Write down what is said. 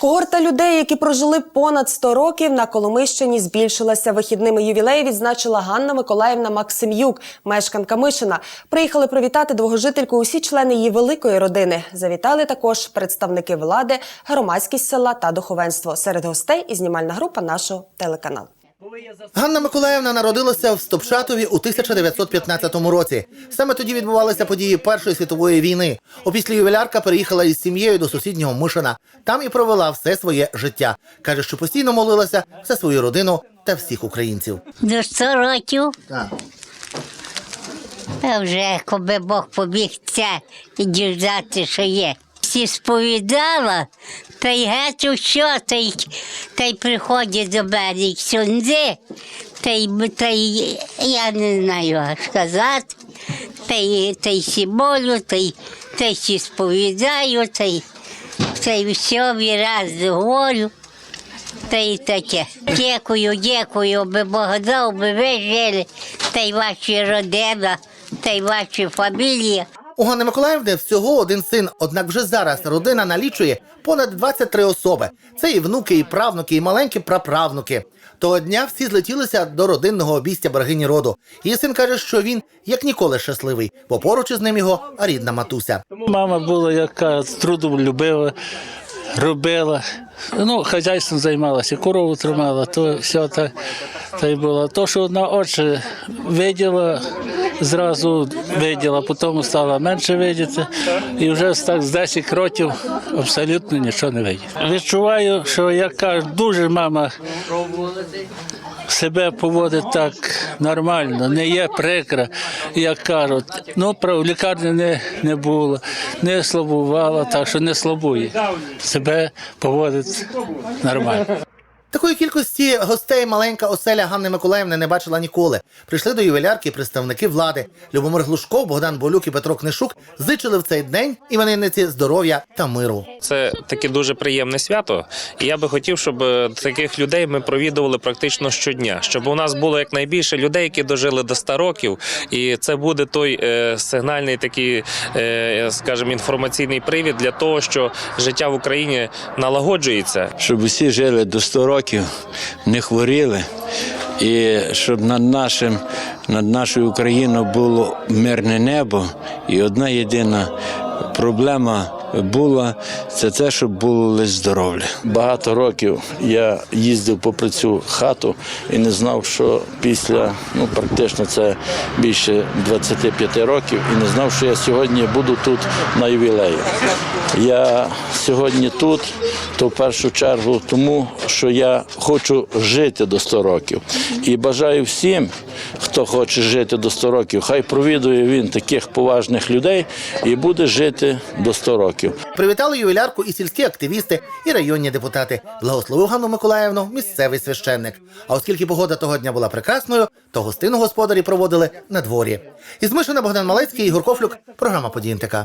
Когорта людей, які прожили понад 100 років на Коломищині, збільшилася. Вихідними ювілеї відзначила Ганна Миколаївна Максим'юк, мешканка Мишина. Приїхали привітати двогожительку усі члени її великої родини. Завітали також представники влади, громадськість села та духовенство. Серед гостей і знімальна група нашого телеканалу. Ганна Миколаївна народилася в Стопшатові у 1915 році. Саме тоді відбувалися події Першої світової війни. Опісля ювілярка переїхала із сім'єю до сусіднього Мишина. Там і провела все своє життя. Каже, що постійно молилася за свою родину та всіх українців. До 100 років, Так. а вже коби Бог побіг це і діждати, що є. Всі сповідала, та й геть ущо, та й, та й приходять до мене сюди, та й, та й я не знаю, як сказати, та й, та й сі молю, та й, та й сі сповідаю, та й, та й все віраз говорю. Та й таке. Дякую, дякую, би Бог би ви жили, та й ваші родина, та й ваші фамілії. У Ганни Миколаївни всього один син, однак вже зараз родина налічує понад 23 особи. Це і внуки, і правнуки, і маленькі праправнуки. Того дня всі злетілися до родинного обійстя берегині роду. Її син каже, що він як ніколи щасливий, бо поруч із ним його рідна матуся. Мама була яка трудолюбива, робила. Ну, хазяйством займалася, корову тримала, то все так, та й було. То, що на очі виділа, зразу виділа, потім стала менше видіти. І вже так з 10 років абсолютно нічого не виділа. Відчуваю, що яка дуже мама себе поводить так нормально, не є прикра, як кажуть. Ну, в лікарні не, не було, не слабувала, так що не слабує. Себе поводить нормально. Такої кількості гостей маленька оселя Ганни Миколаївни не бачила ніколи. Прийшли до ювілярки представники влади. Любомир Глушков, Богдан Болюк і Петро Книшук зичили в цей день іменинниці здоров'я та миру. Це таке дуже приємне свято, і я би хотів, щоб е, таких людей ми провідували практично щодня, щоб у нас було якнайбільше людей, які дожили до 100 років, і це буде той е, сигнальний такий, е, скажімо, інформаційний привід для того, що життя в Україні налагоджується, щоб усі жили до 100 років, не хворіли, і щоб над нашим, над нашою Україною було мирне небо. І одна єдина проблема була це те, щоб було лише здоров'я. Багато років я їздив попри цю хату і не знав, що після ну практично це більше 25 років, і не знав, що я сьогодні буду тут на ювілеї. Я сьогодні тут, то в першу чергу тому, що я хочу жити до 100 років. І бажаю всім, хто хоче жити до 100 років, хай провідує він таких поважних людей і буде жити до 100 років. Привітали ювілярку і сільські активісти, і районні депутати. Благословив Ганну Миколаївну місцевий священник. А оскільки погода того дня була прекрасною, то гостину господарі проводили на дворі. Із Мишина Богдан Малецький, Ігор Кофлюк, програма «Події НТК».